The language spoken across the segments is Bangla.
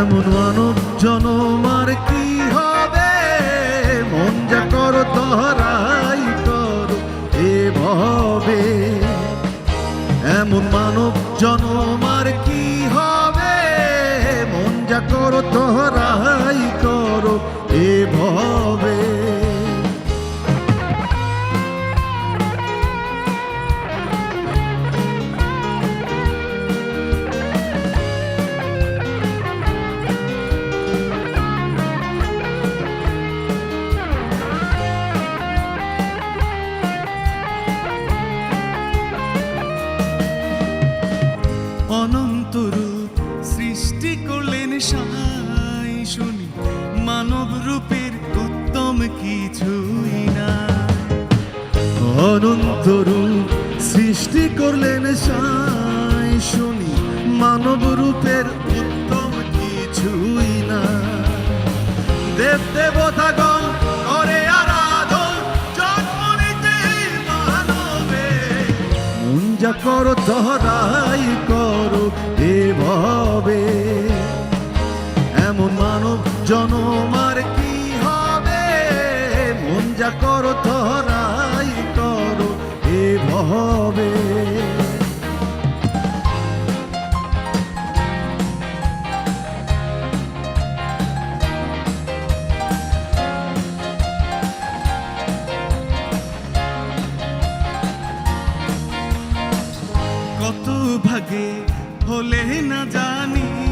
এমন মানব জনম আর কি হবে? মন যা করো তহরাই কর, এ ভবে। এমন মানব জনম আর কি হবে? মন যা করো তহরাই মানব রূপের উত্তম কিছুই না। অনন্ত রূপ সৃষ্টি করলেন সাই শুনি, মানব রূপের উত্তম কিছুই না। দেব দেবতাগণ, করে আরাধন, জন্ম নিতে মানবে। মন যা করো তহরাই করো এ ভবে। এমন মানব জনমার কি হবে? মন যা করো তহরাই করো এ ভবে। কত ভাগে হলে না জানি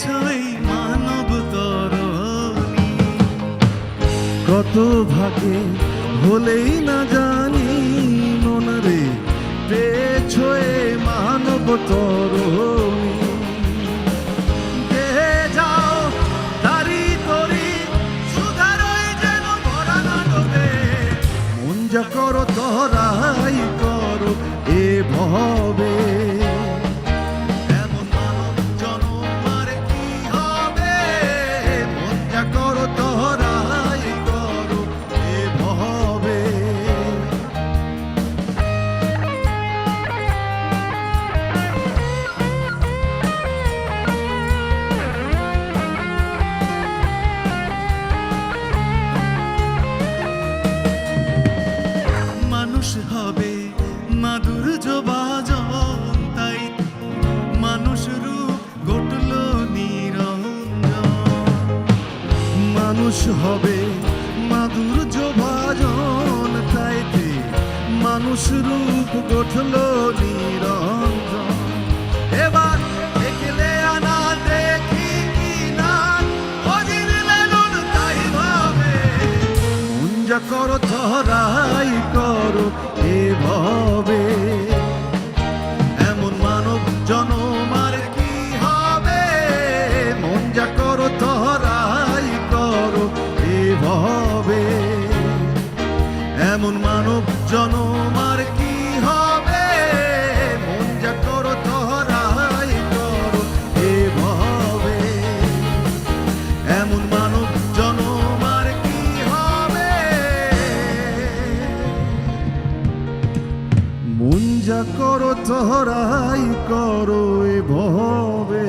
পেছই মানব তরণী। কত ভাগে হলেই না জানি মন রে পেছয়ে মানব তরণী। যা করো তহরাই করো, এ ভবে মাধুর্য বাজন তাই মানুষ রূপ ঘটল নিরঞ্জন। মানুষ হবে মাধুর্য ভাজন তাইতে মানুষ রূপ গঠল নিরঞ্জন। এবার করো ধরাই করো মানব জনমার কি হবে? মন যা করো তহরাই করো এ ভবে এমন মানব জনমার কি হবে? মন করো তহরাই করো এ ভবে